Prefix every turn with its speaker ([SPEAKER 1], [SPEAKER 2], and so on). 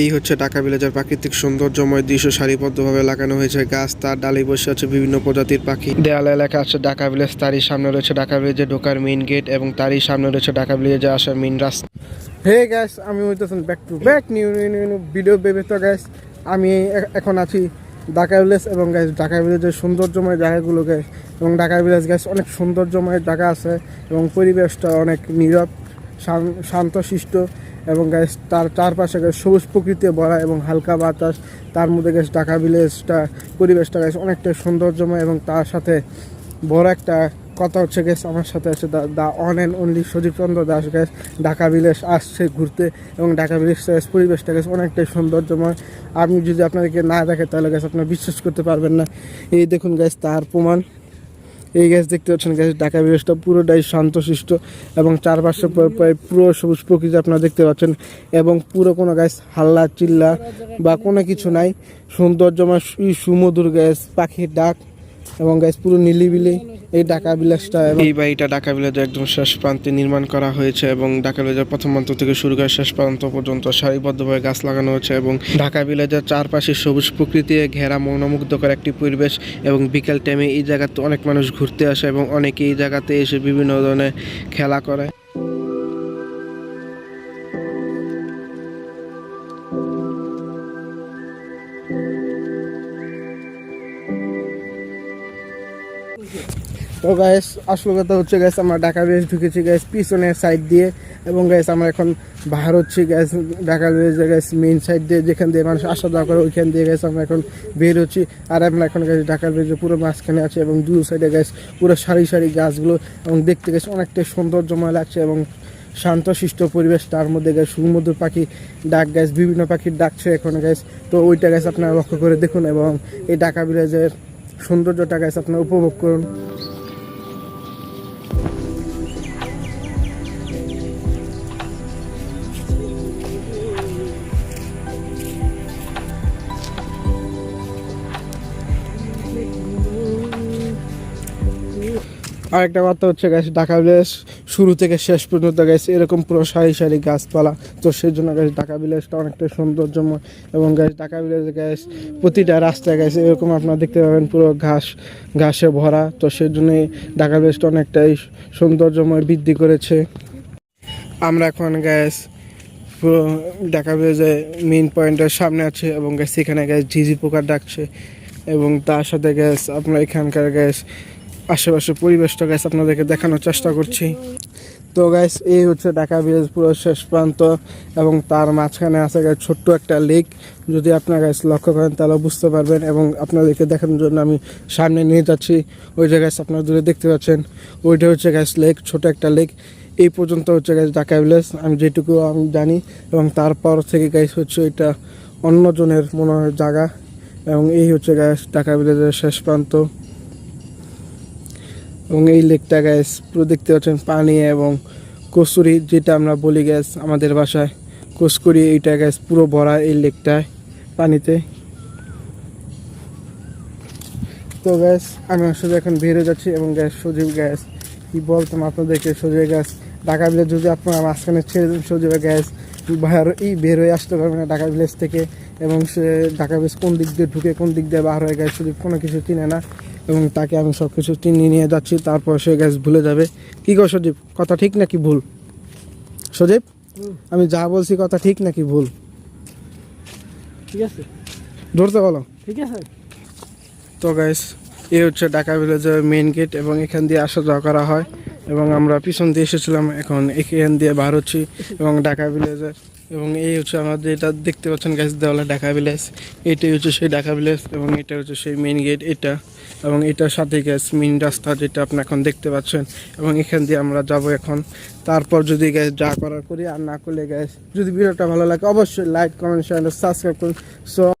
[SPEAKER 1] এই হচ্ছে ঢাকা ভিলেজের প্রাকৃতিক সৌন্দর্যময় দৃশ্য। সারিবদ্ধভাবে লাগানো হয়েছে গাছ, তার ডালে বসে আছে বিভিন্ন প্রজাতির পাখি। দেয়ালে লেখা আছে, ঢাকা ভিলেজ তারই সামনে রয়েছে ঢাকা ভিলেজে ঢোকার মেইন গেট এবং তারই সামনে রয়েছে ঢাকা ভিলেজে আসার মেইন রাস্তা। হে গ্যাস আমি হইতেছেন back to back new new video বেবে। তো গ্যাস আমি এখন আছি ঢাকা ভিলেজ এবং গ্যাস ঢাকা ভিলেজের সৌন্দর্যময় জায়গাগুলো গ্যাস এবং ঢাকা ভিলেজ গ্যাস অনেক সৌন্দর্যময় জায়গা আছে এবং পরিবেশটা অনেক নীরব, শান- শান্তশিষ্ট এবং গ্যাস তার চারপাশে গ্যাস সবুজ প্রকৃতি ভরা এবং হালকা বাতাস। তার মধ্যে গ্যাস ঢাকা ভিলেজটা পরিবেশটা গ্যাস অনেকটা সৌন্দর্যময় এবং তার সাথে বড় একটা কথা হচ্ছে গ্যাস আমার সাথে আছে the one and only Sajib Chandra Das guys Dhaka village আসছে ঘুরতে এবং ঢাকা গ্যাস পরিবেশটা গ্যাস অনেকটাই সৌন্দর্যময়। আপনি যদি আপনাদেরকে না দেখে তাহলে গ্যাস আপনারা বিশ্বাস করতে পারবেন না। এই দেখুন গ্যাস তার প্রমাণ। এই গাছ দেখতে পাচ্ছেন, গাছের ঢাকা বিরসটা পুরোটাই শান্তশিষ্ট এবং চারপাশে প্রায় পুরো সবুজ প্রকৃতি আপনারা দেখতে পাচ্ছেন এবং পুরো কোনো গাছ হাল্লা, চিল্লা বা কোনো কিছু নাই। সৌন্দর্যময় সুমধুর গাছ, পাখির ডাক এবং গাছ পুরো নিলিবিলি এই ঢাকা বিলাসটা এই বাড়িটা ঢাকা বিলাস একদম শেষ প্রান্তে নির্মাণ করা হয়েছে এবং ডাকা বিলাসের প্রথম প্রান্ত থেকে শুরু করে শেষ প্রান্ত পর্যন্ত সারিবদ্ধভাবে গাছ লাগানো হয়েছে এবং ঢাকা বিলাসের চারপাশে সবুজ প্রকৃতি, ঘেরা মনোমুগ্ধকর একটি পরিবেশ এবং বিকেল টাইমে এই জায়গাতে অনেক মানুষ ঘুরতে আসে এবং অনেকে এই জায়গাতে এসে বিভিন্ন ধরনের খেলা করে। তো গ্যাস আসল কথা হচ্ছে গ্যাস আমরা ঢাকা বেশ ঢুকেছি গ্যাস পিছনের সাইড দিয়ে। এবং গ্যাস আমরা এখন বাহার হচ্ছি গ্যাস ঢাকা বেশ গ্যাস মেইন সাইড দিয়ে, যেখান দিয়ে মানুষ আসা যাওয়া করে, ওইখান দিয়ে গ্যাস আমরা এখন বের হচ্ছি। আর আমরা এখন গ্যাস ঢাকার বেজে পুরো মাঝখানে আছে এবং দু সাইডে গ্যাস পুরো সারি সারি গাছগুলো এবং দেখতে গেছে অনেকটাই সৌন্দর্যময় লাগছে এবং শান্ত শান্তশিষ্ট পরিবেশ। তার মধ্যে গ্যাস সুমধুর পাখি ডাক গ্যাস বিভিন্ন পাখির ডাকছে এখন গ্যাস তো ওইটা গ্যাস আপনারা লক্ষ্য করে দেখুন এবং এই ঢাকা বিরাজের সৌন্দর্যটা গ্যাস আপনারা উপভোগ করুন। আরেকটা কথা হচ্ছে গ্যাস ঢাকা ভিলেজ শুরু থেকে শেষ পর্যন্ত গেছে এরকম পুরো সারি সারি গাছপালা। তো সেই জন্য গ্যাস ঢাকা ভিলেজটা অনেকটা সৌন্দর্যময়। এবং গ্যাস ঢাকা ভিলেজ গ্যাস প্রতিটা রাস্তায় গেছে এরকম আপনারা দেখতে পাবেন পুরো ঘাস, ঘাসে ভরা। তো সেই জন্যই ঢাকা ভিলেজটা অনেকটাই সৌন্দর্যময় বৃদ্ধি করেছে। আমরা এখন গ্যাস পুরো ঢাকা ভিলেজে মেন পয়েন্টের সামনে আছে এবং গ্যাস এখানে গ্যাস ঝিঝি পোকা ডাকছে। এবং তার সাথে গ্যাস আপনার এখানকার গ্যাস আশেপাশে পরিবেশটা গ্যাস আপনাদেরকে দেখানোর চেষ্টা করছি। তো গাইস এই হচ্ছে ঢাকা ভিলেজ পুরো শেষ প্রান্ত এবং তার মাঝখানে আছে গ্যাস ছোট্ট একটা লেক যদি আপনার গ্যাস লক্ষ্য করেন, তাহলে বুঝতে পারবেন এবং আপনাদেরকে দেখানোর জন্য আমি সামনে নিয়ে যাচ্ছি। ওই জায়গায় আপনারা দূরে দেখতে পাচ্ছেন, ওইটা হচ্ছে গ্যাস লেক ছোট একটা লেক এই পর্যন্ত হচ্ছে গ্যাস ঢাকা ভিলেজ। আমি যেটুকু আমি জানি এবং তারপর থেকে গ্যাস হচ্ছে এটা অন্যজনের মনে হয় জায়গা। এবং এই হচ্ছে গ্যাস ঢাকা ভিলেজের শেষ প্রান্ত। এবং এই লেকটা গ্যাস পুরো দেখতে পাচ্ছেন পানি এবং কচুরি যেটা আমরা বলি গ্যাস আমাদের বাসায়। কসকুরি এইটা গ্যাস পুরো ভরা এই লেকটায় পানিতে। তো গ্যাস আমি আসলে এখন বেরো যাচ্ছি এবং গ্যাস সজীব গ্যাস কি বলতাম আপনাদেরকে? সজীব গ্যাস ঢাকা ভিলেজ যদি আপনারা মাঝখানে ছেড়ে দেন, সজীব গ্যাস এই বের হয়ে আসতে পারবে না ঢাকা ভিলেজ থেকে। এবং সে ঢাকা ভিলেজ কোন দিক দিয়ে ঢুকে, কোন দিক দিয়ে বার হয়ে গ্যাস সজীব কোনো কিছু চিনে না। এবং তাকে আমি সব কিছু চিনিয়ে নিয়ে যাচ্ছি তারপর সে গ্যাস ভুলে যাবে। কি গো সজীব কথা ঠিক নাকি ভুল? সজীব আমি যা বলছি কথা ঠিক নাকি ভুল?
[SPEAKER 2] ঠিক আছে।
[SPEAKER 1] ধরতে বলো।
[SPEAKER 2] ঠিক আছে।
[SPEAKER 1] তো গ্যাস এই হচ্ছে ঢাকা ভিলেজের মেন গেট এবং এখান দিয়ে আসা যাওয়া করা হয়। এবং আমরা পিছন দিয়ে এসেছিলাম এখন এখান দিয়ে বার হচ্ছি এবং ঢাকা ভিলেজের এবং এই হচ্ছে আমাদের এটা দেখতে পাচ্ছেন গ্যাস দেওয়ালা ঢাকা ভিলেজ এটাই হচ্ছে সেই ঢাকা ভিলেজ এবং এটা হচ্ছে সেই মেইন গেট এটা। এবং এটার সাথে গ্যাস মেইন রাস্তা যেটা আপনি এখন দেখতে পাচ্ছেন। এবং এখান দিয়ে আমরা যাব এখন। তারপর যদি গ্যাস যা করার করি আর না করলে গ্যাস যদি ভিডিওটা ভালো লাগে অবশ্যই লাইক কমেন্ট শেয়ার সাবস্ক্রাইব করুন। সো